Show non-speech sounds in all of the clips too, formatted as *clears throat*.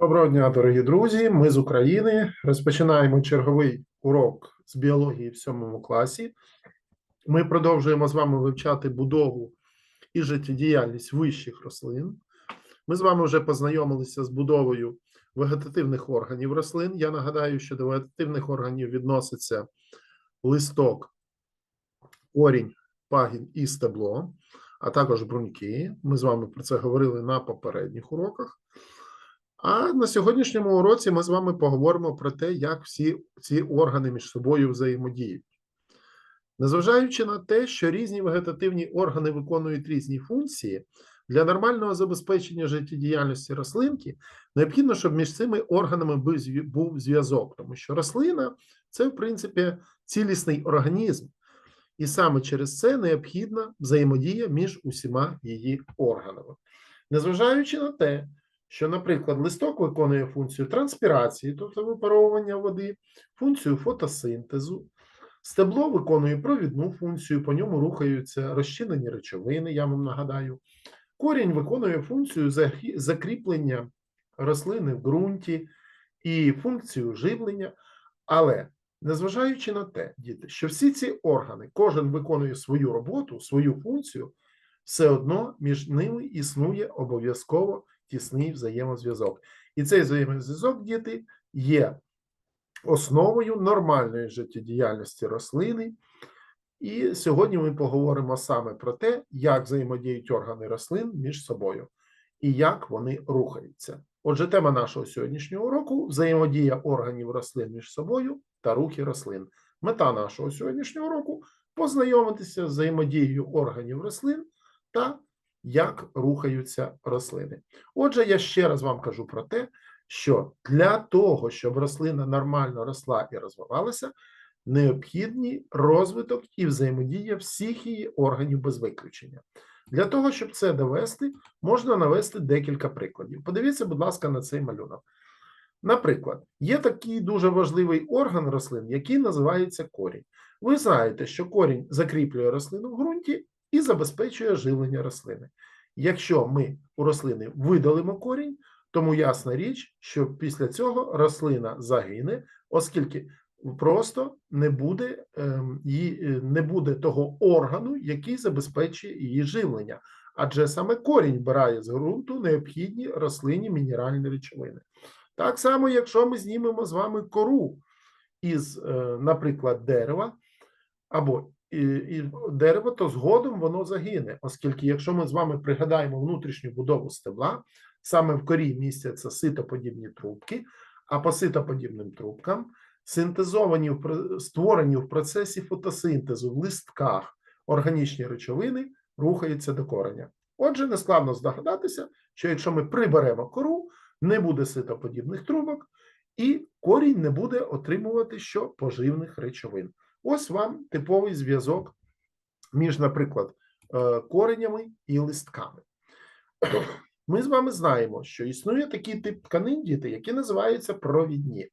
Доброго дня, дорогі друзі. Ми з України. Розпочинаємо черговий урок з біології в сьомому класі. Ми продовжуємо з вами вивчати будову і життєдіяльність вищих рослин. Ми з вами вже познайомилися з будовою вегетативних органів рослин. Я нагадаю, що до вегетативних органів відноситься листок, корінь, пагін і стебло, а також бруньки. Ми з вами про це говорили на попередніх уроках. А на сьогоднішньому уроці ми з вами поговоримо про те, як всі ці органи між собою взаємодіють. Незважаючи на те, що різні вегетативні органи виконують різні функції, для нормального забезпечення життєдіяльності рослинки необхідно, щоб між цими органами був зв'язок, тому що рослина це, в принципі, цілісний організм, і саме через це необхідна взаємодія між усіма її органами. Незважаючи на те, що, наприклад, листок виконує функцію транспірації, тобто випаровування води, функцію фотосинтезу, стебло виконує провідну функцію, по ньому рухаються розчинені речовини, я вам нагадаю. Корінь виконує функцію закріплення рослини в ґрунті і функцію живлення, але незважаючи на те, діти, що всі ці органи, кожен виконує свою роботу, свою функцію, все одно між ними існує обов'язково тісний взаємозв'язок. І цей взаємозв'язок, діти, є основою нормальної життєдіяльності рослини. І сьогодні ми поговоримо саме про те, як взаємодіють органи рослин між собою і як вони рухаються. Отже, тема нашого сьогоднішнього уроку взаємодія органів рослин між собою та рухи рослин. Мета нашого сьогоднішнього уроку познайомитися з взаємодією органів рослин та як рухаються рослини. Отже, я ще раз вам кажу про те, що для того, щоб рослина нормально росла і розвивалася, необхідні розвиток і взаємодія всіх її органів без виключення. Для того, щоб це довести, можна навести декілька прикладів. Подивіться, будь ласка, на цей малюнок. Наприклад, є такий дуже важливий орган рослин, який називається корінь. Ви знаєте, що корінь закріплює рослину в ґрунті і забезпечує живлення рослини. Якщо ми у рослини видалимо корінь, тому ясна річ, що після цього рослина загине, оскільки просто не буде, ем, її, е, не буде того органу, який забезпечує її живлення. Адже саме корінь вбирає з ґрунту необхідні рослинні мінеральні речовини. Так само, якщо ми знімемо з вами кору із, е, наприклад, дерева або і, і дерево, то згодом воно загине, оскільки, якщо ми з вами пригадаємо внутрішню будову стебла, саме в корі містяться ситоподібні трубки, а по ситоподібним трубкам синтезовані створені в процесі фотосинтезу в листках органічні речовини рухаються до кореня. Отже, нескладно здогадатися, що якщо ми приберемо кору, не буде ситоподібних трубок, і корінь не буде отримувати що поживних речовин. Ось вам типовий зв'язок між, наприклад, е, коренями і листками. *clears throat* Ми з вами знаємо, що існує такий тип тканин, діти, які називаються провідні.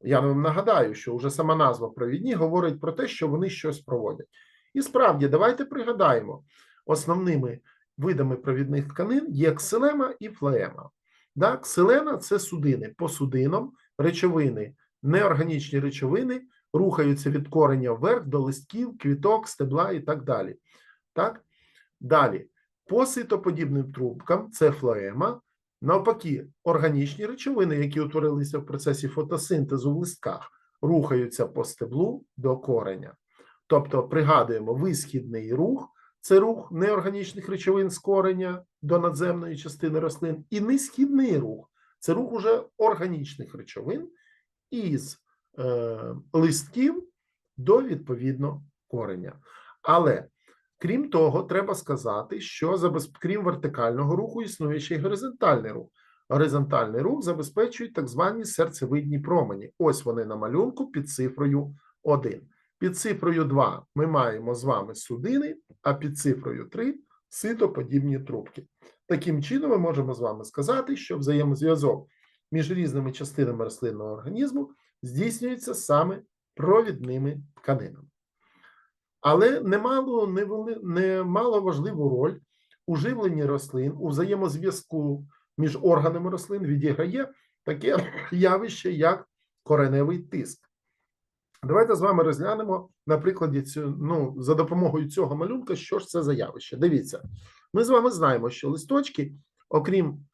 Я вам нагадаю, що вже сама назва провідні говорить про те, що вони щось проводять. І справді, давайте пригадаємо, основними видами провідних тканин є ксилема і флоема. Да? Ксилена – це судини. По судинам речовини, неорганічні речовини рухаються від кореня вверх до листків, квіток, стебла і так далі. Так? Далі, по ситоподібним трубкам це флоема. Навпаки, органічні речовини, які утворилися в процесі фотосинтезу в листках, рухаються по стеблу до кореня. Тобто, пригадуємо, висхідний рух це рух неорганічних речовин з кореня до надземної частини рослин, і несхідний рух це рух уже органічних речовин із листків до відповідно кореня. Але крім того, треба сказати, що крім вертикального руху існує ще й горизонтальний рух. Горизонтальний рух забезпечують так звані серцевидні промені. Ось вони на малюнку під цифрою 1. Під цифрою 2 ми маємо з вами судини, а під цифрою 3 ситоподібні трубки. Таким чином, ми можемо з вами сказати, що взаємозв'язок між різними частинами рослинного організму здійснюється саме провідними тканинами. Але немало, немало важливу роль у живленні рослин, у взаємозв'язку між органами рослин відіграє таке явище, як кореневий тиск. Давайте з вами розглянемо на прикладі цю, ну, за допомогою цього малюнка, що ж це за явище. Дивіться, ми з вами знаємо, що листочки, окрім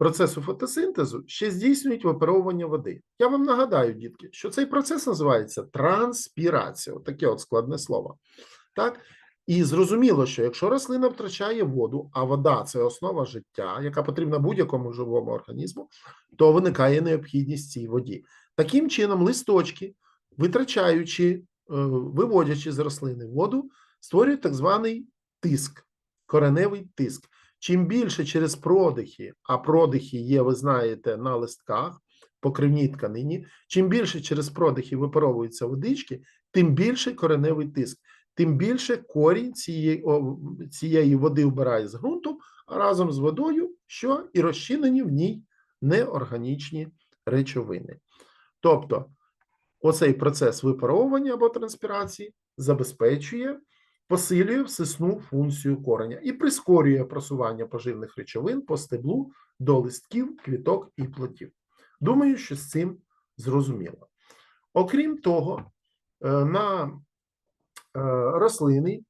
процесу фотосинтезу, ще здійснюють випаровування води. Я вам нагадаю, дітки, що цей процес називається транспірація. Таке от складне слово. Так? І зрозуміло, що якщо рослина втрачає воду, а вода це основа життя, яка потрібна будь-якому живому організму, то виникає необхідність цій воді. Таким чином, листочки, витрачаючи, е, виводячи з рослини воду, створюють так званий тиск, кореневий тиск. Чим більше через продихи, а продихи є, ви знаєте, на листках, покривній тканині, чим більше через продихи випаровуються водички, тим більший кореневий тиск, тим більше корінь цієї, цієї води вбирає з ґрунту, а разом з водою, що і розчинені в ній неорганічні речовини. Тобто, оцей процес випаровування або транспірації забезпечує посилює всесну функцію кореня і прискорює просування поживних речовин по стеблу до листків, квіток і плодів. Думаю, що з цим зрозуміло. Окрім того, е, на е, рослини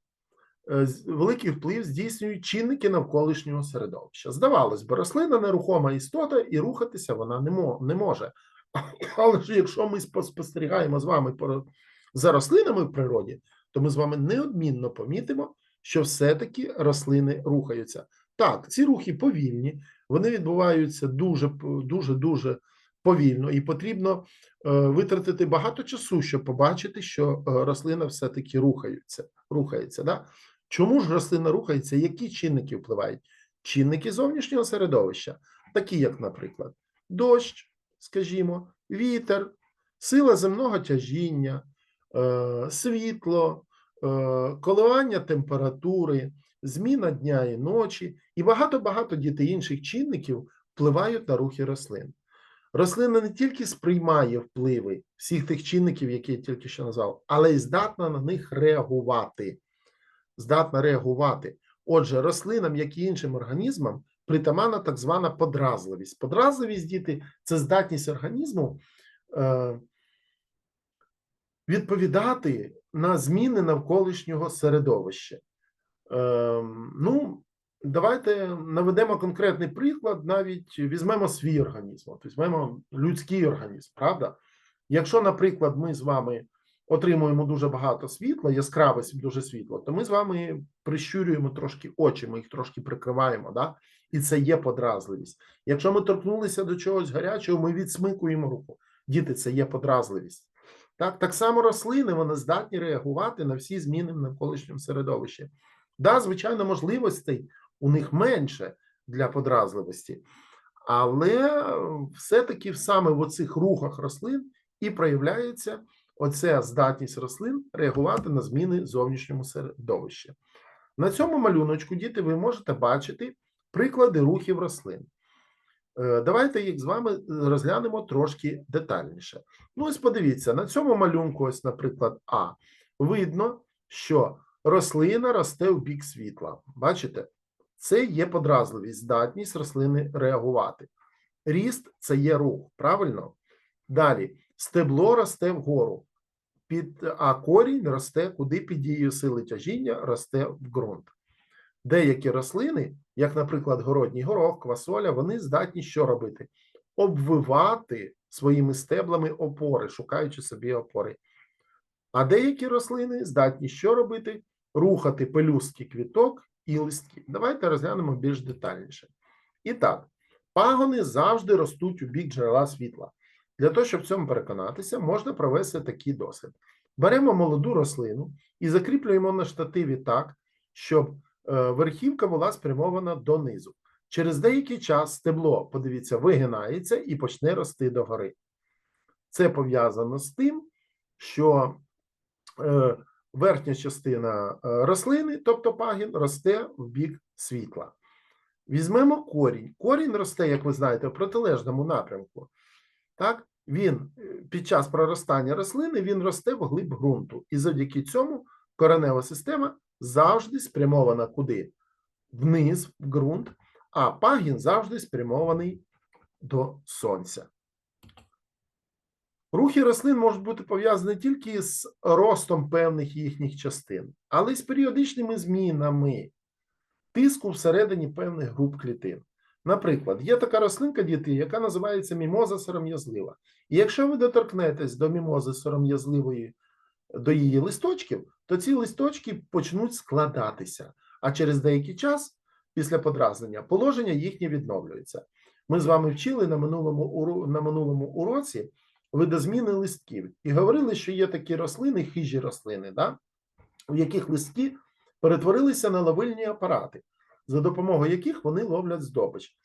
е, великий вплив здійснюють чинники навколишнього середовища. Здавалось би, рослина нерухома істота, і рухатися вона не може. *coughs* Але ж якщо ми спо- спостерігаємо з вами за рослинами в природі, то ми з вами неодмінно помітимо, що все-таки рослини рухаються. Так, ці рухи повільні, вони відбуваються дуже дуже повільно, і потрібно е, витратити багато часу, щоб побачити, що е, рослина все-таки рухається. рухається да? Чому ж рослина рухається? Які чинники впливають? Чинники зовнішнього середовища, такі як, наприклад, дощ, скажімо, вітер, сила земного тяжіння, світло, е, коливання температури, зміна дня і ночі, і багато-багато дітей інших чинників впливають на рухи рослин. Рослина не тільки сприймає впливи всіх тих чинників, які я тільки що назвав, але й здатна на них реагувати. Здатна реагувати. Отже, рослинам, як і іншим організмам, притаманна так звана подразливість. Подразливість, діти, це здатність організму е, відповідати на зміни навколишнього середовища. Ем, ну, давайте наведемо конкретний приклад, навіть візьмемо свій організм, от візьмемо людський організм, правда? Якщо, наприклад, ми з вами отримуємо дуже багато світла, яскраве дуже світло, то ми з вами прищурюємо трошки очі, ми їх трошки прикриваємо, да? і це є подразливість. Якщо ми торкнулися до чогось гарячого, ми відсмикуємо руку. Діти, це є подразливість. Так, так само рослини вони здатні реагувати на всі зміни в навколишньому середовищі. Да, звичайно, можливостей у них менше для подразливості, але все-таки саме в оцих рухах рослин і проявляється оця здатність рослин реагувати на зміни зовнішньому середовищі. На цьому малюночку, діти, ви можете бачити приклади рухів рослин. Е, Давайте їх з вами розглянемо трошки детальніше. Ну, ось подивіться, на цьому малюнку, ось, наприклад, А, видно, що рослина росте в бік світла. Бачите? Це є подразливість, здатність рослини реагувати. Ріст це є рух, правильно? Далі, стебло росте вгору, під, а корінь росте куди під дією сили тяжіння росте в ґрунт. Деякі рослини, як, наприклад, городній горох, квасоля, вони здатні що робити? Обвивати своїми стеблами опори, шукаючи собі опори. А деякі рослини здатні що робити? Рухати пелюстки квіток і листків. Давайте розглянемо більш детальніше. І так, пагони завжди ростуть у бік джерела світла. Для того, щоб в цьому переконатися, можна провести такий досвід. Беремо молоду рослину і закріплюємо на штативі так, щоб верхівка була спрямована донизу. Через деякий час стебло, подивіться, вигинається і почне рости догори. Це пов'язано з тим, що е, верхня частина е, рослини, тобто пагін, росте в бік світла. Візьмемо корінь. Корінь росте, як ви знаєте, в протилежному напрямку. Так? Він е, під час проростання рослини він росте в глиб ґрунту. І завдяки цьому коренева система завжди спрямована куди? Вниз, в ґрунт, а пагін завжди спрямований до сонця. Рухи рослин можуть бути пов'язані тільки з ростом певних їхніх частин, але й з періодичними змінами тиску всередині певних груп клітин. Наприклад, є така рослинка діти, яка називається мімоза сором'язлива. І якщо ви доторкнетесь до мімози сором'язливої, до її листочків, то ці листочки почнуть складатися, а через деякий час, після подразнення, положення їхнє відновлюється. Ми з вами вчили на минулому, на минулому уроці видозміни листків і говорили, що є такі рослини, хижі рослини, да? у яких листки перетворилися на ловильні апарати, за допомогою яких вони ловлять здобич.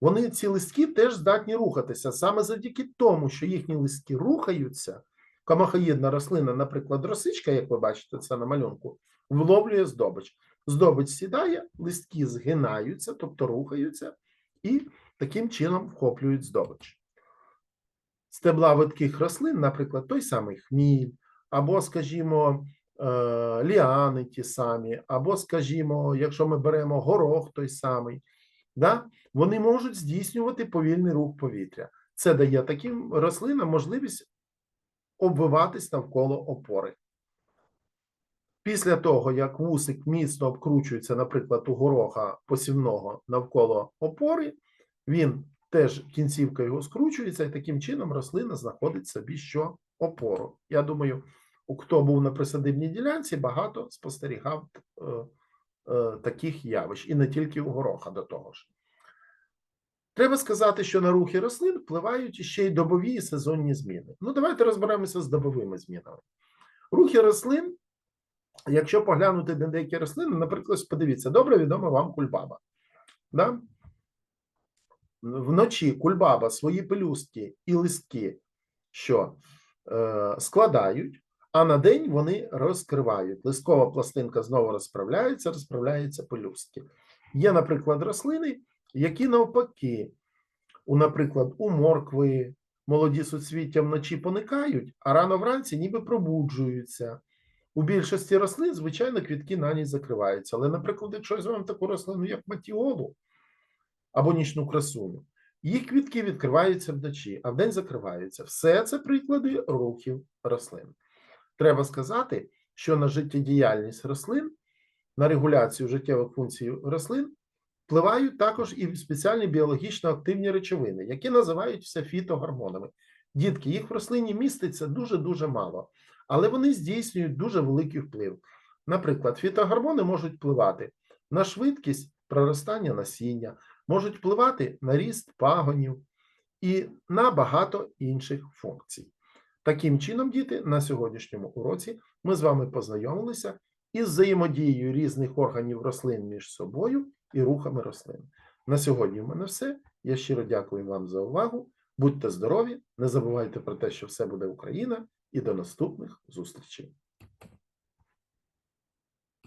Вони ці листки теж здатні рухатися саме завдяки тому, що їхні листки рухаються. Камахоїдна рослина, наприклад, росичка, як ви бачите, це на малюнку, вловлює здобич. Здобич сідає, листки згинаються, тобто рухаються, і таким чином вхоплюють здобич. Стебла видких рослин, наприклад, той самий хміль, або, скажімо, е, ліани ті самі, або, скажімо, якщо ми беремо горох той самий, да, вони можуть здійснювати повільний рух повітря. Це дає таким рослинам можливість обвиватись навколо опори. Після того, як вусик міцно обкручується, наприклад, у гороха посівного навколо опори, він теж кінцівка його скручується, і таким чином рослина знаходить собі що опору. Я думаю, хто був на присадибній ділянці, багато спостерігав е, е, таких явищ, і не тільки у гороха до того ж. Треба сказати, що на рухи рослин впливають ще й добові і сезонні зміни. Ну, давайте розберемося з добовими змінами. Рухи рослин, якщо поглянути на деякі рослини, наприклад, подивіться, добре відома вам кульбаба. Да? Вночі кульбаба свої пелюстки і листки, що е, складають, а на день вони розкривають. Листкова пластинка знову розправляється, розправляються пелюстки. Є, наприклад, рослини, які навпаки, у, наприклад, у моркви молоді суцвіття вночі поникають, а рано вранці ніби пробуджуються. У більшості рослин, звичайно, квітки на ніч закриваються. Але, наприклад, якщо візьмемо таку рослину, як матіолу або нічну красуну, їх квітки відкриваються вночі, а вдень закриваються. Все це приклади рухів рослин. Треба сказати, що на життєдіяльність рослин, на регуляцію життєвих функцій рослин впливають також і спеціальні біологічно активні речовини, які називаються фітогормонами. Дітки, їх в рослині міститься дуже-дуже мало, але вони здійснюють дуже великий вплив. Наприклад, фітогормони можуть впливати на швидкість проростання насіння, можуть впливати на ріст пагонів і на багато інших функцій. Таким чином, діти, на сьогоднішньому уроці ми з вами познайомилися із взаємодією різних органів рослин між собою і рухами рослин. На сьогодні в мене все. Я щиро дякую вам за увагу. Будьте здорові, не забувайте про те, що все буде Україна, і до наступних зустрічей.